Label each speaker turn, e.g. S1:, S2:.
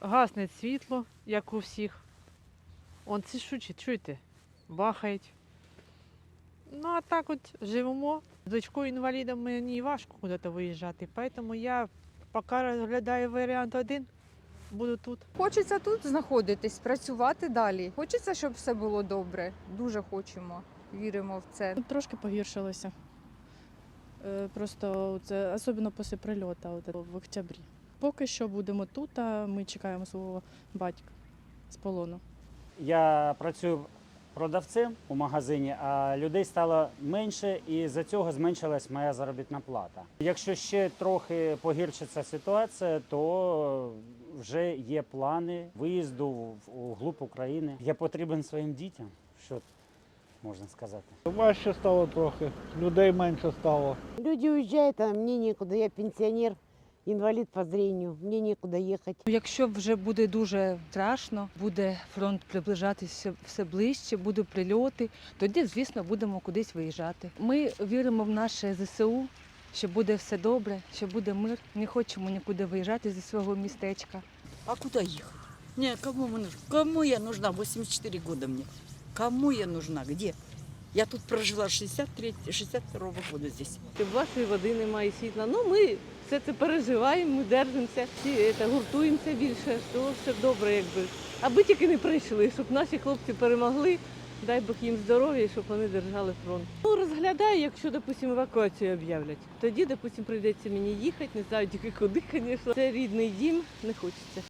S1: гасне світло, як у всіх. Он ці шучить, чуєте? Бахають. Ну, а так от живемо. З дочкою інвалідом мені важко куди-то виїжджати, тому я поки розглядаю варіант один, буду тут.
S2: Хочеться тут знаходитись, працювати далі. Хочеться, щоб все було добре. Дуже хочемо. Віримо в це.
S3: Трошки погіршилося. Е, Просто це особливо після прильоту от, в октябрі. Поки що будемо тут, а ми чекаємо свого батька з полону.
S4: Я працюю продавцем у магазині, а людей стало менше, і за цього зменшилась моя заробітна плата. Якщо ще трохи погіршиться ситуація, то вже є плани виїзду в- у глуб України. Я потрібен своїм дітям. Що можна сказати?
S5: Важче стало трохи, людей менше стало.
S6: Люди уезжают, а мне некуда. Я пенсионер, инвалид по зрению. Мне некуда ехать.
S7: Якщо вже буде дуже страшно, буде фронт приближатися все ближче, будуть прильоти, тоді, звісно, будемо кудись виїжджати. Ми віримо в наше ЗСУ, що буде все добре, що буде мир. Не хочемо нікуди виїжджати зі свого містечка.
S8: А куда ехать? Не, кому мы нужны? Кому я нужна? 84 года мне. Кому я нужна? Где? Я тут прожила 63, 62 года здесь.
S9: Вашої води немає світла. Ну ми все це переживаємо, ми держимося, гуртуємося більше, то все добре, якби. Аби тільки не прийшли, щоб наші хлопці перемогли. Дай Бог їм здоров'я, щоб вони держали фронт. Ну розглядаю, якщо, допустимо, евакуацію об'являть. Тоді, допустимо, прийдеться мені їхати, не знаю тільки куди, звісно. Це рідний дім, не хочеться.